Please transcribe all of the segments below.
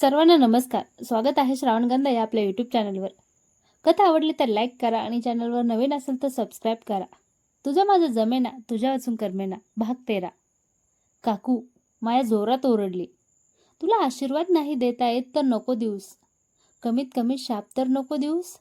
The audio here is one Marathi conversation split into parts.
सर्वांना नमस्कार. स्वागत आहे श्रावणगंधा या आपल्या यूट्यूब चॅनलवर कथा आवडली तर लाईक करा आणि चॅनलवर नवीन असेल तर सबस्क्राईब करा. तुझं माझं जमेना तुझ्या वाचून करमेना भाग तेरा. काकू माया जोरात ओरडली. तुला आशीर्वाद नाही देता येत तर नको देऊस. कमीत कमी शाप तर नको देऊस.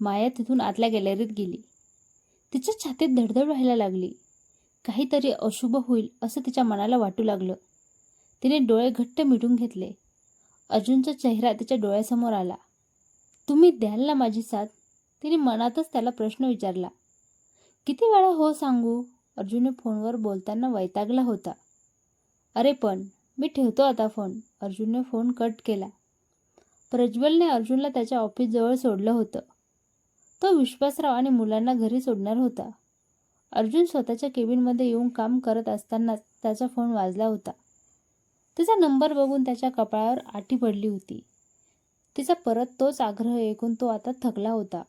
माया तिथून आतल्या गॅलरीत गेली. तिच्या छातीत धडधड व्हायला लागली. काहीतरी अशुभ होईल असं तिच्या मनाला वाटू लागलं. तिने डोळे घट्ट मिटून घेतले. अर्जुनचा चेहरा त्याच्या डोळ्यासमोर आला. तुम्ही द्याल ना माझी साथ? तिने मनातच त्याला प्रश्न विचारला. किती वेळा हो सांगू? अर्जुनने फोनवर बोलताना वैतागला होता. अरे पण मी ठेवतो आता फोन. अर्जुनने फोन कट केला. प्रज्वलने अर्जुनला त्याच्या ऑफिसजवळ सोडलं होतं. तो विश्वासराव आणि मुलांना घरी सोडणार होता. अर्जुन स्वतःच्या केबिनमध्ये येऊन काम करत असतानाच त्याचा फोन वाजला होता. तिचा नंबर बघून त्याच्या कपाळावर आठी पडली होती. तिचा परत तोच आग्रह ऐकून तो आता थकला होता.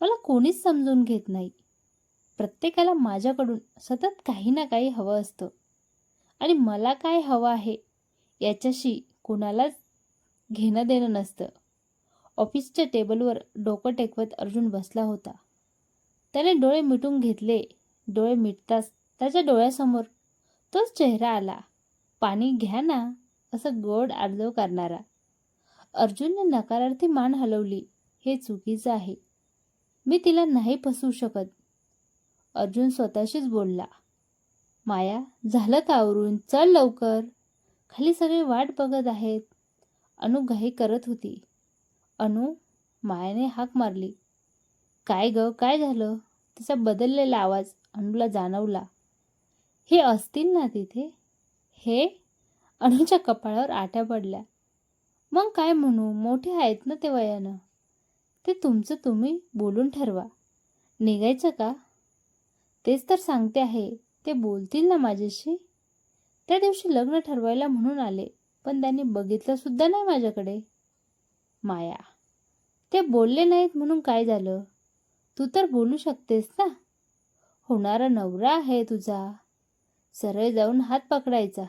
मला कोणीच समजून घेत नाही. प्रत्येकाला माझ्याकडून सतत काही ना काही हवं असतं. आणि मला काय हवं आहे याच्याशी कोणालाच घेणं देणं नसतं. ऑफिसच्या टेबलवर डोकं टेकवत अर्जुन बसला होता. त्याने डोळे मिटून घेतले. डोळे मिटताच त्याच्या डोळ्यासमोर तोच चेहरा आला. पाणी घ्या ना असं गोड आर्जव करणारा. अर्जुनने नकारार्थी मान हलवली हे चुकीचं आहे. मी तिला नाही फसवू शकत. अर्जुन स्वतःशीच बोलला माया झालं का आवरून? चल लवकर. खाली सगळे वाट बघत आहेत. अनु घाई करत होती. अनु मायाने हाक मारली. काय ग काय झालं? तिचा बदललेला आवाज अनुला जाणवला. हे असतील ना तिथे? हे? अणूच्या कपाळावर आट्या पडल्या. मग काय म्हणू? मोठे आहेत ना ते वयानं? ते तुमचं तुम्ही बोलून ठरवा. निघायचं का? तेच तर सांगते आहे. ते बोलतील ना माझ्याशी? त्या दिवशी लग्न ठरवायला म्हणून आले पण त्यांनी बघितलं सुद्धा नाही माझ्याकडे. माया ते बोलले नाहीत म्हणून काय झालं? तू तर बोलू शकतेस ना? होणारा नवरा आहे तुझा. सरळ जाऊन हात पकडायचा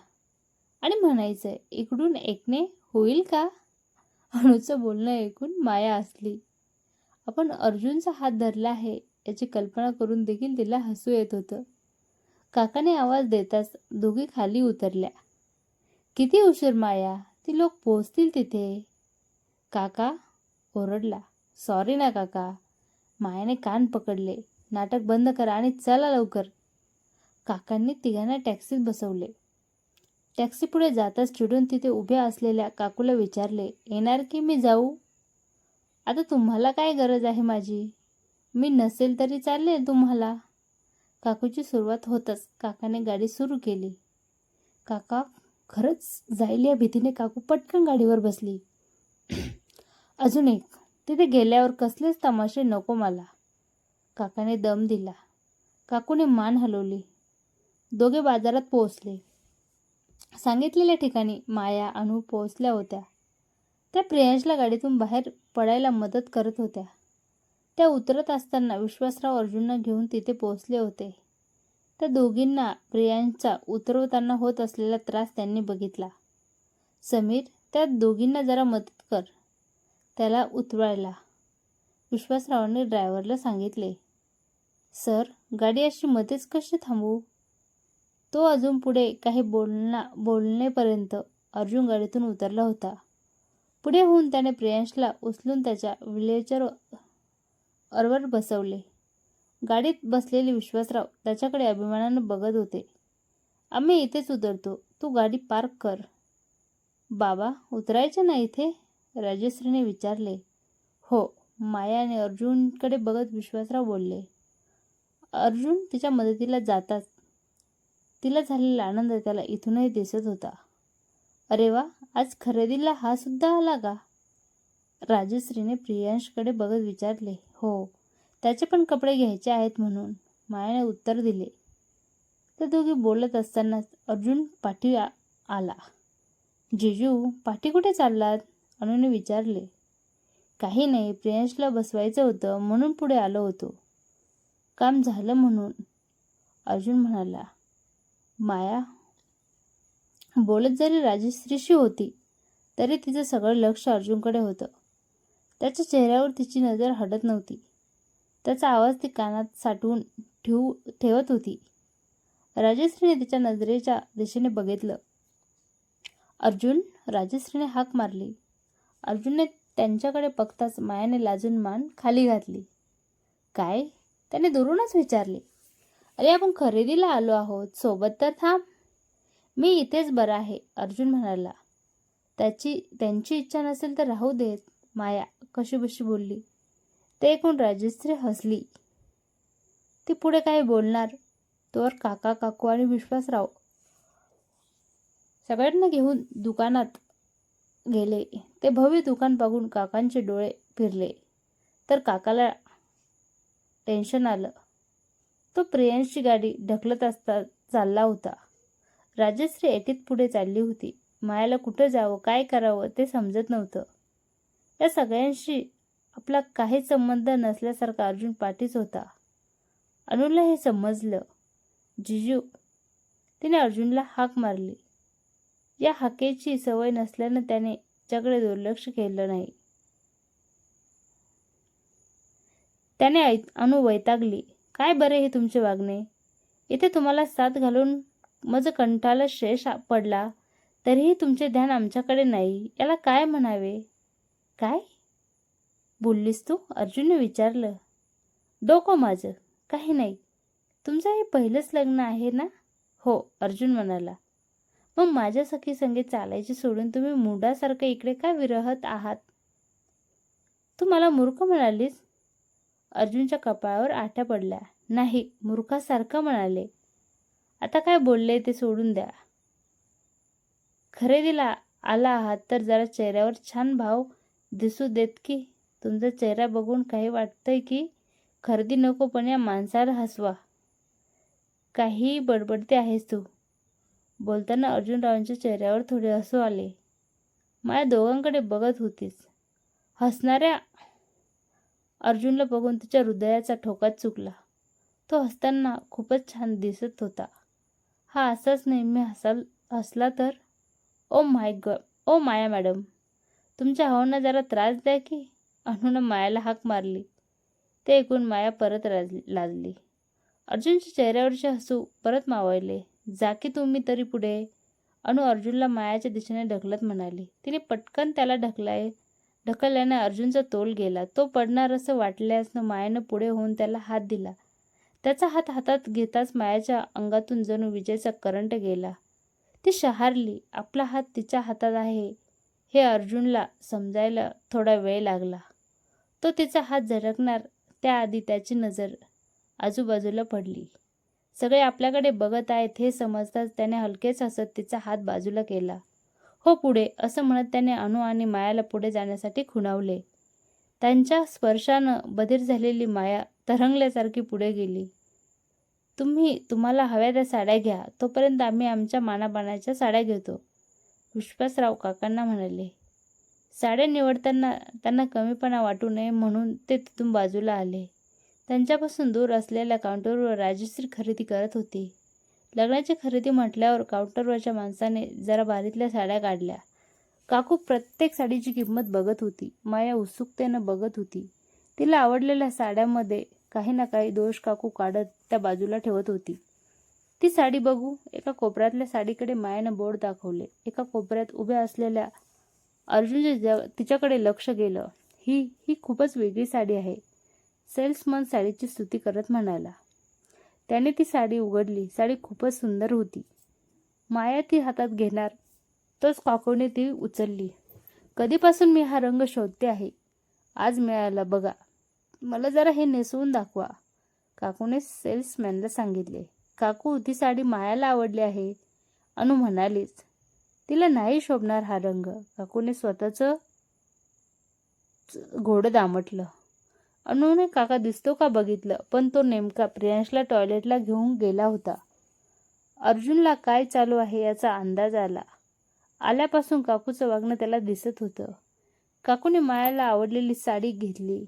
आणि म्हणायचं इकडून ऐकणे होईल का? अणूचं बोलणं ऐकून माया असली. आपण अर्जुनचा हात धरला आहे याची कल्पना करून देखील तिला हसू येत होतं. काकाने आवाज देताच दोघी खाली उतरल्या. किती उशीर माया ती लोक पोचतील तिथे. काका ओरडला सॉरी ना काका मायाने कान पकडले. नाटक बंद करा आणि चला लवकर. काकांनी तिघांना टॅक्सीत बसवले. टॅक्सी पुढे जाताच चिडून तिथे उभ्या असलेल्या काकूला विचारले येणार की मी जाऊ? आता तुम्हाला काय गरज आहे माझी? मी नसेल तरी चालेल तुम्हाला. काकूची सुरुवात होतच काकाने गाडी सुरू केली. काका खरंच जाईल या भीतीने काकू पटकन गाडीवर बसली. अजून एक तिथे गेल्यावर कसलेच तमाशे नको मला. काकाने दम दिला. काकूने मान हलवली. दोघे बाजारात पोहोचले. सांगितलेल्या ठिकाणी माया अनु पोहोचल्या होत्या. त्या प्रियांशला गाडीतून बाहेर पडायला मदत करत होत्या. त्या उतरत असताना विश्वासराव अर्जुनना घेऊन तिथे पोहोचले होते. त्या दोघींना प्रियांशचा उतरवताना होत असलेला त्रास त्यांनी बघितला. समीर त्या दोघींना जरा मदत कर. त्याला उतरवायला. विश्वासरावांनी ड्रायव्हरला सांगितले सर गाडी अशी मध्येच कशी थांबवू? तो अजून पुढे काही बोलना बोलणेपर्यंत अर्जुन गाडीतून उतरला होता. पुढे होऊन त्याने प्रियांशला उचलून त्याच्या व्हिलेचर अरवर बसवले. गाडीत बसलेले विश्वासराव त्याच्याकडे अभिमानानं बघत होते. आम्ही इथेच उतरतो. तू गाडी पार्क कर. बाबा उतरायचे ना इथे? राजश्रीने विचारले. हो. माया आणि अर्जुनकडे बघत विश्वासराव बोलले. अर्जुन तिच्या मदतीला जाताच तिला झालेला आनंद त्याला इथूनही दिसत होता. अरे वा आज खरेदीला हा सुद्धा आला का? राजश्रीने प्रियांशकडे बघत विचारले. हो त्याचे पण कपडे घ्यायचे आहेत म्हणून. मायाने उत्तर दिले. तर दोघी बोलत असतानाच अर्जुन पाठी आला. जिजू पाठी कुठे चाललात? अनुने विचारले. काही नाही प्रियांशला बसवायचं होतं म्हणून पुढे आलो होतो. काम झालं म्हणून. अर्जुन म्हणाला माया बोलत जरी राजश्रीशी होती तरी तिचं सगळं लक्ष अर्जुनकडे होतं. त्याच्या चेहऱ्यावर तिची नजर हटत नव्हती. त्याचा आवाज ती कानात साठवून ठेवू ठेवत होती. राजश्रीने तिच्या नजरेच्या दिशेने बघितलं. अर्जुन राजश्रीने हाक मारली. अर्जुनने त्यांच्याकडे बघताच मायाने लाजून मान खाली घातली. काय? त्याने दुरूनच विचारले. अरे आपण खरेदीला आलो आहोत. सोबत तर थांब. मी इथेच बरा आहे अर्जुन म्हणाला. त्याची त्यांची इच्छा नसेल तर राहू देत माया कशीबशी बोलली. ते ऐकून राजश्री हसली. ती पुढे काही बोलणार? तोवर काका काकू आणि विश्वासराव सगळ्यांना घेऊन दुकानात गेले. ते भव्य दुकान बघून काकांचे डोळे फिरले. तर काकाला टेन्शन आलं. तो प्रियांशी गाडी ढकलत असता चालला होता. राजश्री एकीत पुढे चालली होती. मायाला कुठं जावं काय करावं ते समजत नव्हतं. या सगळ्यांशी आपला काहीच संबंध नसल्यासारखा अर्जुन पाठीच होता. अनुला हे समजलं. जिजू तिने अर्जुनला हाक मारली. या हाकेची सवय नसल्यानं त्याने त्याच्याकडे दुर्लक्ष केलं नाही. त्याने ऐ- अनु वैतागली. काय बरे हे तुमचे वागणे? इथे तुम्हाला साथ घालून मज कंठाला शेष पडला तरीही तुमचे ध्यान आमच्याकडे नाही. याला काय म्हणावे? काय? बोललीस तू? अर्जुनने विचारलं. डोकं माझं काही नाही. तुमचं हे पहिलंच लग्न आहे ना? हो अर्जुन म्हणाला. मग माझ्या सखी संगीत चालायचे सोडून तुम्ही मुंडासारखं इकडे का विरहत आहात? तू मला मूर्ख म्हणालीस? अर्जुनच्या कपाळावर आट्या पडल्या. नाही मूर्खासारखं म्हणाले. आता काय बोलले ते सोडून द्या. खरेदीला आला आहात तर जरा चेहऱ्यावर छान भाव दिसू देत की तुमचा चेहरा बघून काही वाटतंय की खरेदी नको पण या माणसाला हसवा. काही बडबडते आहेस तू. बोलताना अर्जुनरावांच्या चेहऱ्यावर थोडे हसू आले. माझ्या दोघांकडे बघत होतीस. हसणाऱ्या अर्जुनला बघून तिच्या हृदयाचा ठोकाच चुकला. तो हसताना खूपच छान दिसत होता. हा असाच नेहमी हसाल हसला तर? ओ माय ग ओ माया मॅडम तुमच्या भावांना जरा त्रास द्या की? अनुनं मायाला हाक मारली. ते ऐकून माया परत राज लाजली. अर्जुनच्या चेहऱ्यावरचे हसू परत मावळले. जा की तुम्ही तरी पुढे. अनु अर्जुनला मायाच्या दिशेने ढकलत म्हणाली. तिने पटकन त्याला ढकलाय ढकलल्याने अर्जुनचा तोल गेला. तो पडणार असं वाटल्यासनं मायानं पुढे होऊन त्याला हात दिला. त्याचा हात हातात घेताच मायाच्या अंगातून जणू विजेचा करंट गेला. ती शहारली. आपला हात तिच्या हातात आहे. हे अर्जुनला समजायला थोडा वेळ लागला. तो तिचा हात झटकणार त्याआधी त्याची नजर आजूबाजूला पडली. सगळे आपल्याकडे बघत आहेत हे समजताच त्याने हलकेच हसत तिचा हात बाजूला केला. हो पुढे असं म्हणत त्याने अनु आणि मायाला पुढे जाण्यासाठी खुणावले. त्यांच्या स्पर्शानं बधीर झालेली माया तरंगल्यासारखी पुढे गेली. तुम्ही तुम्हाला हव्या त्या साड्या घ्या तोपर्यंत आम्ही आमच्या मानाबाणाच्या साड्या घेतो विश्वासराव काकांना म्हणाले. साड्या निवडताना त्यांना कमीपणा वाटू नये म्हणून ते तिथून बाजूला आले. त्यांच्यापासून दूर असलेल्या काउंटरवर राजश्री खरेदी करत होती. लग्नाची खरेदी म्हटल्यावर काउंटरवरच्या माणसाने जरा बारीतल्या साड्या काढल्या. काकू प्रत्येक साडीची किंमत बघत होती. माया उत्सुकतेनं बघत होती. तिला आवडलेल्या साड्यामध्ये काही ना काही दोष काकू काढत त्या बाजूला ठेवत होती. ती साडी बघू एका कोपऱ्यातल्या साडीकडे मायानं बोर्ड दाखवले. एका कोपऱ्यात उभ्या असलेल्या अर्जुनचे ज तिच्याकडे लक्ष गेलं ही ही खूपच वेगळी साडी आहे. सेल्समन साडीची स्तुती करत म्हणाला त्याने ती साडी उघडली. साडी खूपच सुंदर होती. माया ती हातात घेणार. तोच काकूने ती उचलली. कधीपासून मी हा रंग शोधते आहे? आज मिळाला बघा. मला जरा हे नेसवून दाखवा. काकूने सेल्समॅनला सांगितले. काकू ती साडी मायाला आवडली आहे? अनु म्हणालीच. तिला नाही शोभणार हा रंग. काकूने स्वतःचं घोडं दामटलं. अनुने काका दिसतो का बघितलं पण तो नेमका प्रियांशला टॉयलेटला घेऊन गेला होता. अर्जुनला काय चालू आहे याचा अंदाज आला. आल्यापासून काकूचं वागणं त्याला दिसत होतं. काकूने मायाला आवडलेली साडी घेतली.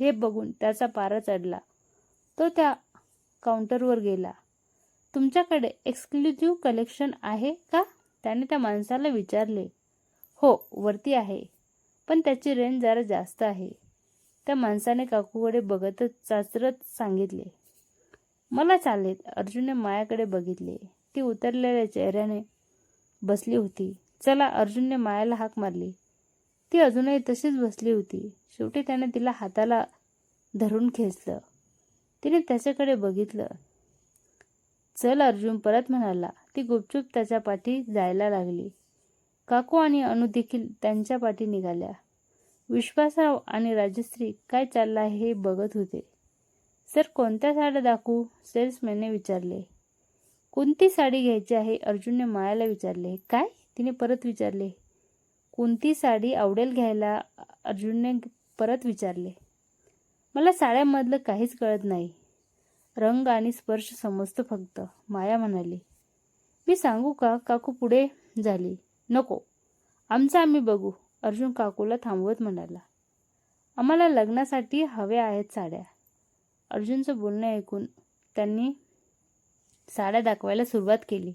हे बघून त्याचा पारा चढला. तो त्या काउंटरवर गेला. तुमच्याकडे एक्सक्लुझिव्ह कलेक्शन आहे का? त्याने त्या माणसाला विचारले. हो वरती आहे. पण त्याची रेंज जरा जास्त आहे. त्या माणसाने काकूकडे बघतच चाचरत सांगितले मला चालेल अर्जुनने मायाकडे बघितले. ती उतरलेल्या चेहऱ्याने बसली होती. चला अर्जुनने मायाला हाक मारली. ती अजूनही तशीच बसली होती. शेवटी त्याने तिला हाताला धरून खेचलं. तिने त्याच्याकडे बघितलं. चल अर्जुन परत म्हणाला. ती गुपचूप त्याच्या पाठी जायला लागली. काकू आणि अनु देखील त्यांच्या पाठी निघाल्या. विश्वासराव आणि राजश्री काय चाललं आहे हे बघत होते. सर कोणत्या साड्या दाखवू? सेल्समॅनने विचारले. कोणती साडी घ्यायची आहे? अर्जुनने मायाला विचारले. काय? तिने परत विचारले. कोणती साडी आवडेल घ्यायला? अर्जुनने परत विचारले. मला साड्यांमधलं काहीच कळत नाही. रंग आणि स्पर्श समजतो फक्त माया म्हणाली. मी सांगू का? काकू पुढे झाली. नको. आमचं आम्ही बघू. अर्जुन काकूला थांबवत म्हणाला आम्हाला लग्नासाठी हव्या आहेत साड्या. अर्जुनचं बोलणं ऐकून त्यांनी साड्या दाखवायला सुरुवात केली.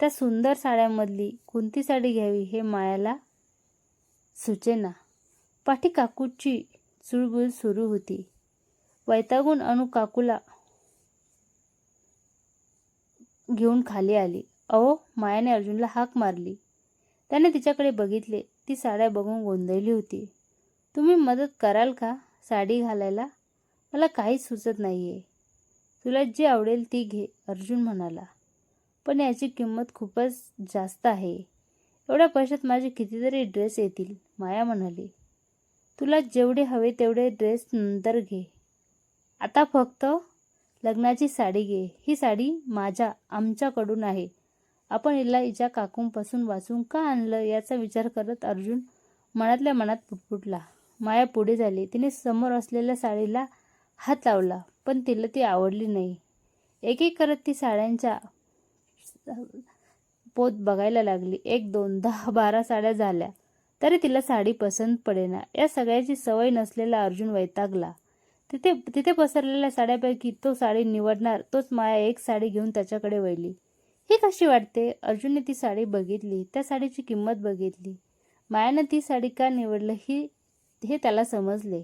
त्या सुंदर साड्यांमधली कोणती साडी घ्यावी हे मायाला सुचेना. पाठी काकूची चुळबुळ सुरू होती. वैतागून अणू काकूला घेऊन खाली आली. अहो मायाने अर्जुनला हाक मारली. त्याने तिच्याकडे बघितले. ती साड्या बघून गोंधळली होती. तुम्ही मदत कराल का साडी घालायला? मला काहीच सुचत नाही आहे तुला जी आवडेल ती घे अर्जुन म्हणाला. पण याची किंमत खूपच जास्त आहे. एवढ्या पैशात माझे कितीतरी ड्रेस येतील माया म्हणाली. तुला जेवढे हवे तेवढे ड्रेस नंतर घे. आता फक्त लग्नाची साडी घे. ही साडी माझ्या आमच्याकडून आहे. आपण हिला हिच्या काकूंपासून वाचून का आणलं याचा विचार करत अर्जुन मनातल्या मनात पुटपुटला. माया पुढे झाली. तिने समोर असलेल्या साडीला हात लावला पण तिला ती आवडली नाही. एक एक करत ती साड्यांच्या पोत बघायला लागली. एक दोन दहा बारा साड्या झाल्या तरी तिला साडी पसंत पडेना. या सगळ्याची सवय नसलेला अर्जुन वैतागला. तिथे तिथे पसरलेल्या साड्यापैकी तो साडी निवडणार तोच माया एक साडी घेऊन त्याच्याकडे वळली. ही कशी वाटते? अर्जुनने ती साडी बघितली. त्या साडीची किंमत बघितली. मायानं ती साडी का निवडलं ही हे त्याला समजले.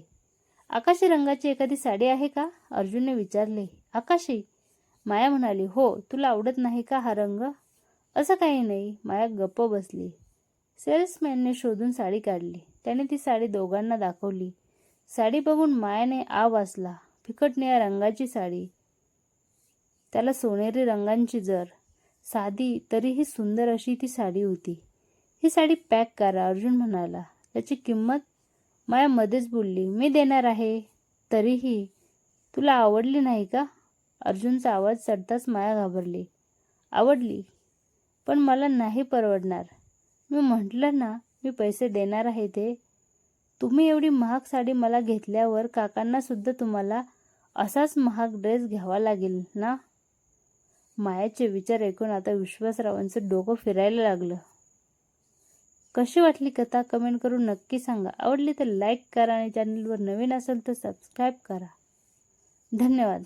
आकाशी रंगाची एखादी साडी आहे का? अर्जुनने विचारले. आकाशी? माया म्हणाली हो तुला आवडत नाही का हा रंग? असं काही नाही. माया गप्प बसली. सेल्समॅनने शोधून साडी काढली. त्याने ती साडी दोघांना दाखवली. साडी बघून मायाने आ वाचला. फिकट निळ्या रंगाची साडी. त्याला सोनेरी रंगांची जर. साधी तरीही सुंदर अशी ती साडी होती. ही साडी पॅक करा अर्जुन म्हणाला. त्याची किंमत? माया मध्येच बोलली. मी देणार आहे. तरीही तुला आवडली नाही का? अर्जुनचा आवाज चढताच माया घाबरली. आवडली पण मला नाही परवडणार. मी म्हटलं ना मी पैसे देणार आहे ते. तुम्ही एवढी महाग साडी मला घेतल्यावर काकांना सुद्धा तुम्हाला असाच महाग ड्रेस घ्यावा लागेल ना? मायाचे विचार ऐकून आता विश्वासरावांचं डोकं फिरायला लागलं. कशी वाटली कथा कमेंट करून नक्की सांगा. आवडली तर लाईक करा आणि चॅनलवर नवीन असेल तर सबस्क्राईब करा. धन्यवाद.